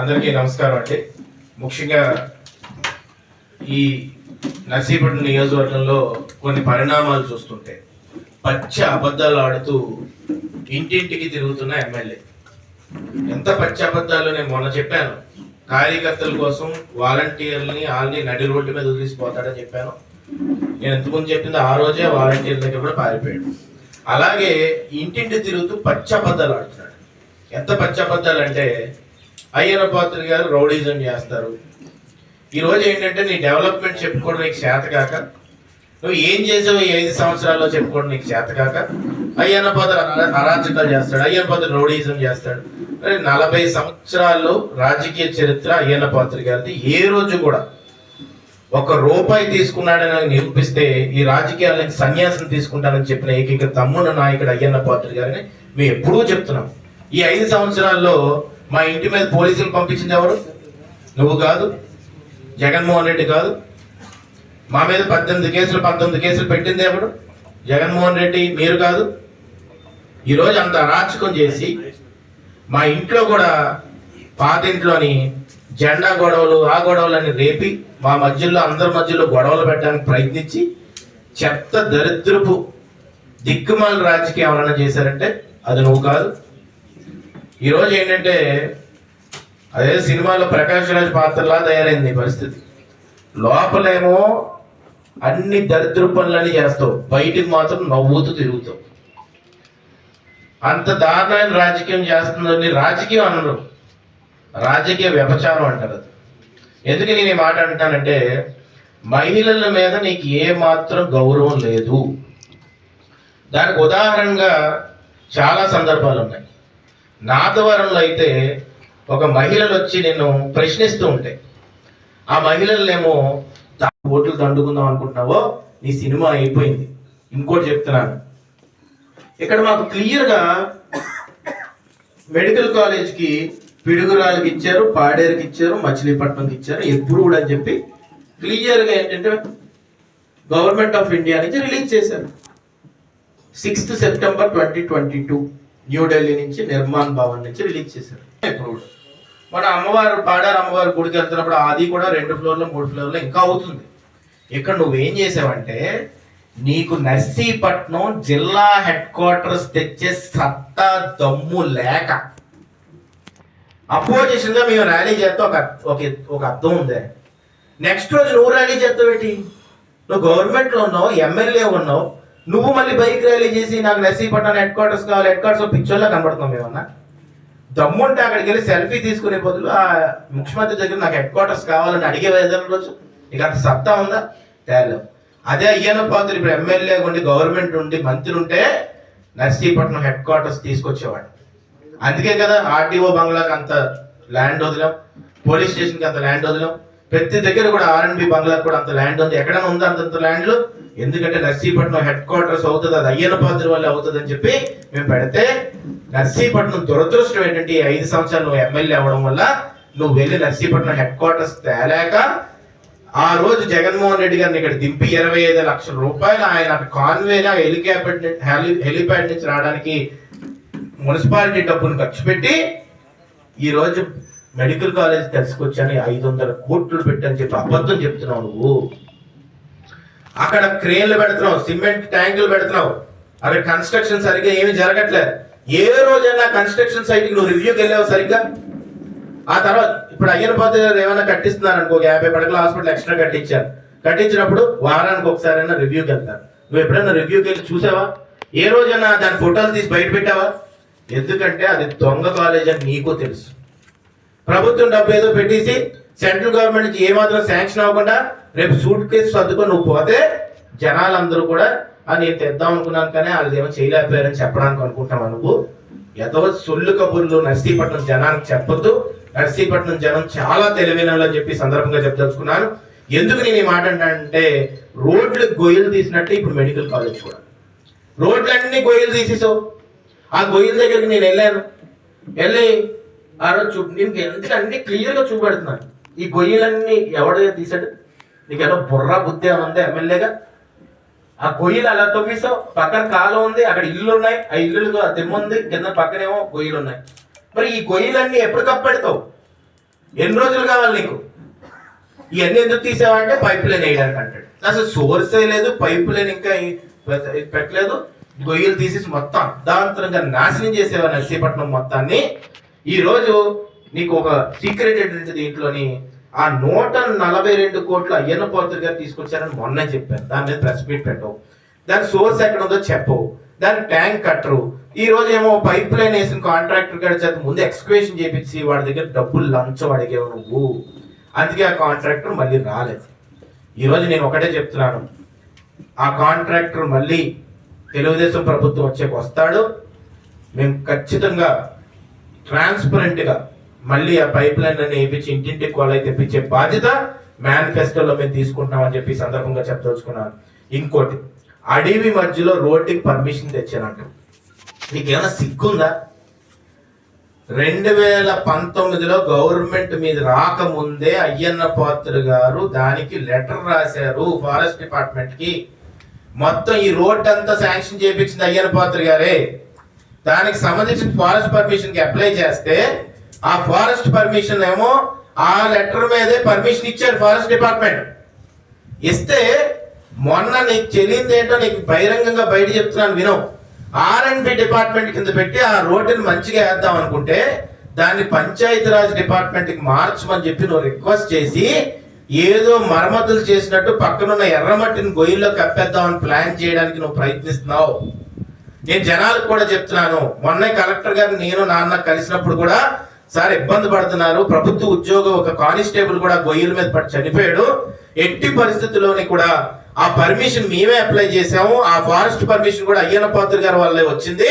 అందరికీ నమస్కారం అండి. ముఖ్యంగా ఈ నర్సీపట్నం నియోజకవర్గంలో కొన్ని పరిణామాలు చూస్తుంటే పచ్చ అబద్ధాలు ఆడుతూ ఇంటింటికి తిరుగుతున్న ఎమ్మెల్యే. ఎంత పచ్చ అబద్ధాలు నేను మొన్న చెప్పాను. కార్యకర్తల కోసం వాలంటీర్లని వాళ్ళని నడి రోడ్డు మీద వదిలిసిపోతాడని చెప్పాను. నేను ఎంతకుముందు చెప్పింది ఆ రోజే వాలంటీర్ దగ్గర కూడా పారిపోయాడు. అలాగే ఇంటింటి తిరుగుతూ పచ్చబద్దాలు ఆడుతున్నాడు. ఎంత పచ్చబద్దాలు అంటే అయ్యన పాత్ర గారు రౌడీజం చేస్తారు. ఈరోజు ఏంటంటే నీ డెవలప్మెంట్ చెప్పుకోవడం నీకు చేత కాక నువ్వు ఏం చేసావు ఈ ఐదు సంవత్సరాల్లో చెప్పుకోవడం నీకు చేతకాక అయ్యన్న పాత్ర అరాచకాలు చేస్తాడు అయ్యన్న పాత్ర రౌడీజం చేస్తాడు. మరి నలభై సంవత్సరాల్లో రాజకీయ చరిత్ర అయ్యన్న పాత్ర గారిది. ఏ రోజు కూడా ఒక రూపాయి తీసుకున్నాడని నిరూపిస్తే ఈ రాజకీయాలని సన్యాసం తీసుకుంటానని చెప్పిన ఏకైక తమ్ముడు నాయకుడు అయ్యన్న పాత్ర గారిని మేము ఎప్పుడూ చెప్తున్నాం. ఈ ఐదు సంవత్సరాల్లో మా ఇంటి మీద పోలీసులు పంపించింది ఎవరు? నువ్వు కాదు. జగన్మోహన్ రెడ్డి కాదు. మా మీద పద్దెనిమిది కేసులు పంతొమ్మిది కేసులు పెట్టింది ఎప్పుడు జగన్మోహన్ రెడ్డి. మీరు కాదు. ఈరోజు అంత అరాచకం చేసి మా ఇంట్లో కూడా పాతింట్లోని జెండా గొడవలు ఆ గొడవలని రేపి మా మధ్యలో అందరి మధ్యలో గొడవలు పెట్టడానికి ప్రయత్నించి చెత్త దరిద్రపు దిక్కుమాల రాజకీయం ఎవరైనా చేశారంటే అది నువ్వు కాదు. ఈరోజు ఏంటంటే అదే సినిమాలో ప్రకాష్ రాజ్ పాత్రలా తయారైంది పరిస్థితి. లోపలేమో అన్ని దరిద్ర పనులని చేస్తావు. బయటికి మాత్రం నవ్వుతూ తిరుగుతావు. అంత దారుణమైన రాజకీయం చేస్తుందని రాజకీయం అనరు. రాజకీయ వ్యభచారం అంటారు అది. ఎందుకు నేను ఈ మాట అంటానంటే మహిళల మీద నీకు ఏ మాత్రం గౌరవం లేదు. దానికి ఉదాహరణగా చాలా సందర్భాలు ఉన్నాయి. నాదవరంలో అయితే ఒక మహిళలు వచ్చి నిన్ను ప్రశ్నిస్తూ ఉంటాయి ఆ మహిళలనేమో కోట్లు దండుకుందాం అనుకుంటున్నావో నీ సినిమా అయిపోయింది. ఇంకోటి చెప్తున్నాను. ఇక్కడ మాకు క్లియర్గా మెడికల్ కాలేజ్కి పిడుగురాలకి ఇచ్చారు పాడేరుకి ఇచ్చారు మచిలీపట్నంకి ఇచ్చారు ఎప్పుడు కూడా అని చెప్పి క్లియర్గా ఏంటంటే గవర్నమెంట్ ఆఫ్ ఇండియా నుంచి రిలీజ్ చేశారు. Sixth September twenty twenty two New Delhi నుంచి నిర్మాణ్ భవన్ నుంచి రిలీజ్ చేశారు. అప్రూవ్డ్ మన అమ్మవారు పాడారు అమ్మవారి గుడికి వెళ్తున్నప్పుడు అది కూడా రెండు ఫ్లోర్లో మూడు ఫ్లోర్లో ఇంకా అవుతుంది. ఇక్కడ నువ్వేం చేసావంటే నీకు నర్సీపట్నం జిల్లా హెడ్ క్వార్టర్స్ తెచ్చే సత్తా దమ్ము లేక అపోజిషన్గా మేము ర్యాలీ చేస్తే ఒక ఒక అర్థం ఉంది. నెక్స్ట్ రోజు నువ్వు ర్యాలీ చేస్తావు ఏంటి? నువ్వు గవర్నమెంట్లో ఉన్నావు ఎమ్మెల్యే ఉన్నావు నువ్వు మళ్ళీ బైక్ ర్యాలీ చేసి నాకు నర్సీపట్నం హెడ్ క్వార్టర్స్ కావాలి హెడ్ క్వార్టర్స్ పిక్చర్లో కనబడుతున్నాం మేమన్నా దమ్ముంటే అక్కడికి వెళ్ళి సెల్ఫీ తీసుకునే బదులు ఆ ముఖ్యమంత్రి దగ్గర నాకు హెడ్ క్వార్టర్స్ కావాలని అడిగే ఏదైనా రోజు. ఇక అంత సత్తా ఉందా? తేలేవు అదే అయ్యన పాత్ర ఇప్పుడు ఎమ్మెల్యే ఉండి గవర్నమెంట్ ఉండి మంత్రి ఉంటే నర్సీపట్నం హెడ్ క్వార్టర్స్ తీసుకొచ్చేవాడు. అందుకే కదా ఆర్టీఓ బంగ్లాకి అంత ల్యాండ్ వదిలాం పోలీస్ స్టేషన్కి అంత ల్యాండ్ వదిలాం. ప్రతి దగ్గర కూడా ఆర్ఎన్బి బంగ్లాకి కూడా అంత ల్యాండ్ ఉంది. ఎక్కడైనా ఉందా అంతంత ల్యాండ్లు ఎందుకంటే నర్సీపట్నం హెడ్ క్వార్టర్స్ అవుతుంది అది అయ్యన పాత్ర వల్ల అవుతుంది అని చెప్పి మేము పెడితే నర్సీపట్నం దురదృష్టం ఏంటంటే ఈ ఐదు సంవత్సరాలు నువ్వు ఎమ్మెల్యే అవ్వడం వల్ల నువ్వు వెళ్ళి నర్సీపట్నం హెడ్ క్వార్టర్స్ తేలేక ఆ రోజు జగన్మోహన్ రెడ్డి గారిని ఇక్కడ దింపి ఇరవై ఐదు లక్షల రూపాయలు ఆయన కాన్వేగా హెలికాప్టర్ హెలి హెలిప్యాడ్ నుంచి రావడానికి మున్సిపాలిటీ డబ్బును ఖర్చు పెట్టి ఈరోజు మెడికల్ కాలేజ్ తెలుసుకొచ్చాను ఐదు వందల కోట్లు పెట్టని చెప్పి అబద్ధం చెప్తున్నావు నువ్వు. అక్కడ క్రేన్లు పెడుతున్నావు సిమెంట్ ట్యాంకులు పెడుతున్నావు. అక్కడ కన్స్ట్రక్షన్ సరిగ్గా ఏమీ జరగట్లేదు. ఏ రోజైనా కన్స్ట్రక్షన్ సైట్కి నువ్వు రివ్యూకి వెళ్ళావు సరిగ్గా? ఆ తర్వాత ఇప్పుడు అయ్యన పాత్ర ఏమైనా కట్టిస్తున్నారు అనుకో యాభై పడకల హాస్పిటల్ ఎక్స్ట్రా కట్టించారు. కట్టించినప్పుడు వారానికి ఒకసారైనా రివ్యూకి వెళ్తారు. నువ్వు ఎప్పుడైనా రివ్యూకి వెళ్ళి చూసావా? ఏ రోజైనా దాని ఫోటోలు తీసి బయట పెట్టావా? ఎందుకంటే అది దొంగ కాలేజ్ అని నీకు తెలుసు. ప్రభుత్వం డబ్బు ఏదో పెట్టేసి సెంట్రల్ గవర్నమెంట్ నుంచి ఏమాత్రం శాంక్షన్ అవ్వకుండా రేపు సూట్ కేసు సర్దుకొని నువ్వు పోతే జనాలందరూ కూడా "ఆ, నేను తెద్దాం అనుకున్నాను కానీ వాళ్ళు ఏమో చేయలేకపోయారని చెప్పడానికి అనుకుంటాం నువ్వు? ఏదో సొల్లు కబుర్లు నర్సీపట్నం జనానికి చెప్పొద్దు. నర్సీపట్నం జనం చాలా తెలివైన అని చెప్పి సందర్భంగా చెప్పదలుచుకున్నాను. ఎందుకు నేను ఈ మాట అంటే రోడ్లు గొయ్యలు తీసినట్టు ఇప్పుడు మెడికల్ కాలేజ్ కూడా. రోడ్లన్నీ గొయ్యలు తీసేసావు. ఆ గొయ్యల దగ్గరికి నేను వెళ్ళాను. వెళ్ళి ఆ రోజు చూ నీకు ఎంత అన్ని క్లియర్గా చూపెడుతున్నాను. ఈ గొయ్యలన్నీ ఎవడ తీసాడు నీకేదో బుర్ర బుద్ధి అని ఉంది ఎమ్మెల్యేగా? ఆ గొయ్యిలు అలా తవ్విస్తావు పక్కన కాలం ఉంది అక్కడ ఇల్లు ఉన్నాయి ఆ ఇల్లు దిమ్మ ఉంది కింద పక్కనేమో గొయ్యలు ఉన్నాయి మరి ఈ గొయ్యలన్నీ ఎప్పుడు కప్పెడతావు ఎన్ని రోజులు కావాలి నీకు? ఇవన్నీ ఎందుకు తీసావంటే పైప్ లైన్ వేయడానికి అంటాడు. అసలు సోర్సే లేదు పైప్ లైన్ ఇంకా పెట్టలేదు. గొయ్యలు తీసేసి మొత్తం అర్ధాంతరంగా నాశనం చేసేవారు నర్సీపట్నం మొత్తాన్ని. ఈరోజు నీకు ఒక సీక్రెట్ ఏంటంటే దీంట్లోని ఆ నూట నలభై రెండు కోట్లు అయ్యన్న పోతులు గారు తీసుకొచ్చారని మొన్న చెప్పారు దాని మీద ప్రెస్ మీట్ పెట్టవు. దాని సోర్స్ ఎక్కడ ఉందో చెప్పవు దాని ట్యాంక్ కట్టరు. ఈ రోజు ఏమో పైప్ లైన్ వేసిన కాంట్రాక్టర్ గారి చేత ముందు ఎక్స్క్వేషన్ చేపించి వాడి దగ్గర డబ్బులు లంచం అడిగేవు నువ్వు. అందుకే ఆ కాంట్రాక్టర్ మళ్ళీ రాలేదు. ఈరోజు నేను ఒకటే చెప్తున్నాను. ఆ కాంట్రాక్టర్ మళ్ళీ తెలుగుదేశం ప్రభుత్వం వచ్చేకి వస్తాడు మేము ఖచ్చితంగా ట్రాన్స్పరెంట్గా మళ్ళీ ఆ పైప్ లైన్ అన్ని వేయించి ఇంటింటి కొలై తెప్పించే బాధ్యత మేనిఫెస్టోలో మేము తీసుకుంటామని చెప్పి సందర్భంగా చెప్పదలుచుకున్నాను. ఇంకోటి అడవి మధ్యలో రోడ్డుకి పర్మిషన్ తెచ్చానంట. నీకేమైనా సిగ్గుందా? రెండు వేల పంతొమ్మిదిలో గవర్నమెంట్ మీద రాకముందే అయ్యన్న పాత్రుడు గారు దానికి లెటర్ రాశారు ఫారెస్ట్ డిపార్ట్మెంట్కి. మొత్తం ఈ రోడ్ అంతా శాంక్షన్ చేయించింది అయ్యన్న పాత్ర గారే. దానికి సంబంధించిన ఫారెస్ట్ పర్మిషన్కి అప్లై చేస్తే ఆ ఫారెస్ట్ పర్మిషన్ ఏమో ఆ లెటర్ మీదే పర్మిషన్ ఇచ్చారు ఫారెస్ట్ డిపార్ట్మెంట్. ఇస్తే మొన్న నీకు తెలియదు ఏంటో నీకు బహిరంగంగా బయట చెప్తున్నాను వినవు ఆర్ అండ్ బి డిపార్ట్మెంట్ కింద పెట్టి ఆ రోడ్డుని మంచిగా వేద్దాం అనుకుంటే దాన్ని పంచాయతీరాజ్ డిపార్ట్మెంట్కి మార్చమని చెప్పి నువ్వు రిక్వెస్ట్ చేసి ఏదో మరమ్మతులు చేసినట్టు పక్కనున్న ఎర్రమట్టిని గొయ్యిలో కప్పేద్దామని ప్లాన్ చేయడానికి నువ్వు ప్రయత్నిస్తున్నావు. నేను జనాలకు కూడా చెప్తున్నాను. మొన్న కలెక్టర్ గారు నేను నాన్న కలిసినప్పుడు కూడా సార్ ఇబ్బంది పడుతున్నారు. ప్రభుత్వ ఉద్యోగం ఒక కానిస్టేబుల్ కూడా గొయ్యిల మీద పడి చనిపోయాడు. ఎట్టి పరిస్థితుల్లోని కూడా ఆ పర్మిషన్ మేమే అప్లై చేసాము ఆ ఫారెస్ట్ పర్మిషన్ కూడా అయ్యన పాత్ర గారి వల్లే వచ్చింది.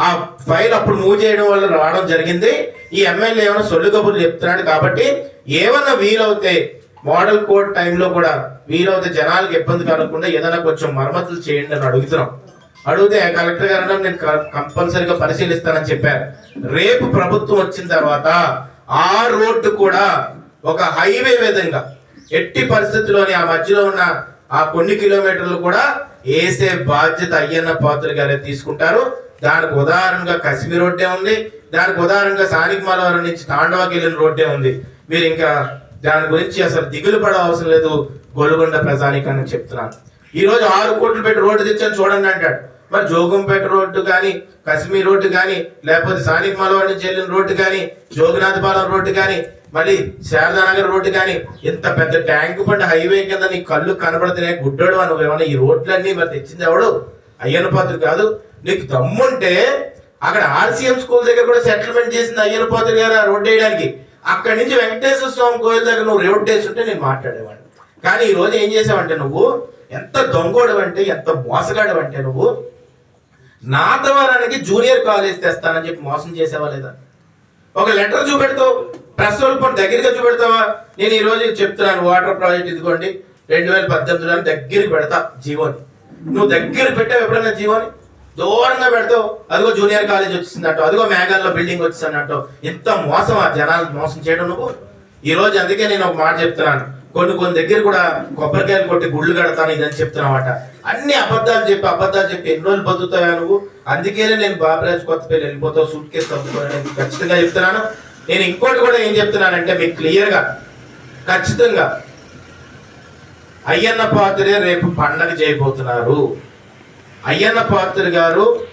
ఆ ఫైల్ అప్పుడు మూవ్ చేయడం వల్ల రావడం జరిగింది. ఈ ఎమ్మెల్యే ఏమైనా సొల్లు కబుర్లు చెప్తున్నాడు కాబట్టి ఏమన్నా వీలవుతే మోడల్ కోడ్ టైంలో కూడా వీలవుతే జనాలకు ఇబ్బంది కలగకుండా ఏదైనా కొంచెం మరమ్మతులు చేయండి అని అడుగుతున్నాం. అడిగితే కలెక్టర్ గారు నేను కంపల్సరీగా పరిశీలిస్తానని చెప్పారు. రేపు ప్రభుత్వం వచ్చిన తర్వాత ఆ రోడ్డు కూడా ఒక హైవే విధంగా ఎట్టి పరిస్థితుల్లోని ఆ మధ్యలో ఉన్న ఆ కొన్ని కిలోమీటర్లు కూడా వేసే బాధ్యత అయ్యన్న పాత్ర గారే తీసుకుంటారు. దానికి ఉదాహరణగా కశ్మీర్ రోడ్డే ఉంది. దానికి ఉదాహరణగా సానిక్ మలవరం నుంచి తాండవాకి వెళ్ళిన రోడ్డే ఉంది. మీరు ఇంకా దాని గురించి అసలు దిగులు పడ అవసరం లేదు. గొలుగొండ ప్రజానికని చెప్తున్నాను. ఈ రోజు ఆరు కోట్లు పెట్టి రోడ్డు తెచ్చాను చూడండి అంటాడు. మరి జోగంపేట రోడ్డు కానీ కశ్మీర్ రోడ్డు కానీ లేకపోతే స్థానిక మలవాడి నుంచి వెళ్ళిన రోడ్డు కానీ జోగినాథపాలెం రోడ్డు కానీ మళ్ళీ శారదానగర్ రోడ్డు కానీ ఇంత పెద్ద ట్యాంక్ బండి హైవే కింద నీ కళ్ళు కనబడుతున్నాయి గుడ్డోడు అని ఏమన్నా ఈ రోడ్లన్నీ మరి తెచ్చింది ఎవడు? అయ్యన పాత్ర కాదు. నీకు దమ్ముంటే అక్కడ ఆర్సీఎం స్కూల్ దగ్గర కూడా సెటిల్మెంట్ చేసింది అయ్యన పాత్ర గారు ఆ రోడ్డు వేయడానికి. అక్కడి నుంచి వెంకటేశ్వర స్వామి కోయిల్ దగ్గర నువ్వు రోడ్డు వేసి ఉంటే నేను మాట్లాడేవాడిని. కానీ ఈ రోజు ఏం చేసావంటే నువ్వు ఎంత దొంగోడు అంటే ఎంత మోసగాడు అంటే నువ్వు నాతవరానికి జూనియర్ కాలేజ్ తెస్తానని చెప్పి మోసం చేసావా లేదా? ఒక లెటర్ చూపెడతావు ప్రెస్ వాళ్ళు దగ్గరగా చూపెడతావా? నేను ఈ రోజు చెప్తున్నాను వాటర్ ప్రాజెక్ట్ ఇదిగోండి రెండు వేల పద్దెనిమిదిలో దగ్గరికి పెడతా జీవోని. నువ్వు దగ్గర పెట్టావు ఎప్పుడైనా జీవోని? దూరంగా పెడతావు అదిగో జూనియర్ కాలేజ్ వచ్చిందట అదిగో మేఘాల్లో బిల్డింగ్ వచ్చిందన్నట్టు ఎంత మోసం ఆ జనాలు మోసం చేయడం నువ్వు? ఈ రోజు అందుకే నేను ఒక మాట చెప్తున్నాను కొన్ని కొన్ని దగ్గర కూడా కొబ్బరికాయలు కొట్టి గుళ్ళు కడతాను ఇదని చెప్తున్నావట అన్ని అబద్ధాలు చెప్పి అబద్ధాలు చెప్పి ఎన్ని రోజులు బతుకుతాయా నువ్వు? అందుకేనే నేను బాబరాజ్ కొత్తపల్లి వెళ్ళిపోతావు సూట్ కేసు తప్పుకోవాలని ఖచ్చితంగా చెప్తున్నాను. నేను ఇంకోటి కూడా ఏం చెప్తున్నానంటే మీకు క్లియర్గా ఖచ్చితంగా అయ్యన్న పాత్రే రేపు పండగ చేయబోతున్నారు. అయ్యన్న పాత్ర గారు